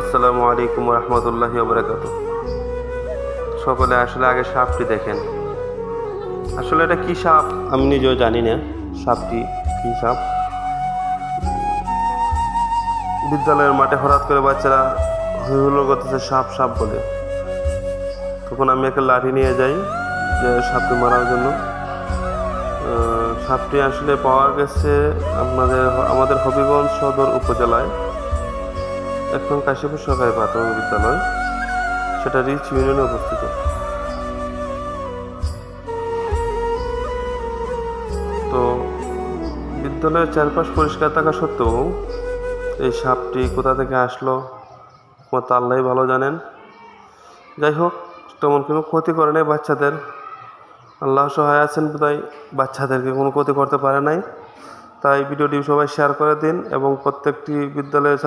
আসসালামু আলাইকুম রহমতুল্লাহি ওবরাকাত সকলে আসলে আগে সাপটি দেখেন। আসলে এটা কি সাপ? আমি নিজেও জানি না সাপটি কি সাপ। বিদ্যালয়ের মাঠে হঠাৎ করে বাচ্চারা হুলো করতেছে, সাপ সাপ বলে। তখন আমি একটা লাঠি নিয়ে যাই যে সাপটি মারার জন্য। সাপটি আসলে পাওয়া গেছে আপনাদের আমাদের হবিগঞ্জ সদর উপজেলায়। এখন কাশীপুর সরকারি প্রাথমিক বিদ্যালয়, সেটা রিচ ইউনিয়নে অবস্থিত। তো বিদ্যালয়ের চারপাশ পরিষ্কার থাকা সত্ত্বেও এই সাপটি কোথা থেকে আসলো তোমার তো ভালো জানেন। যাই হোক, তেমন কোনো ক্ষতি করে নাই বাচ্চাদের। আল্লাহ সহায় আছেন তাই বাচ্চাদেরকে কোনো ক্ষতি করতে পারে নাই। তাই ভিডিওটি সবাই শেয়ার করে দিন এবং প্রত্যেকটি বিদ্যালয়ের ছাত্র-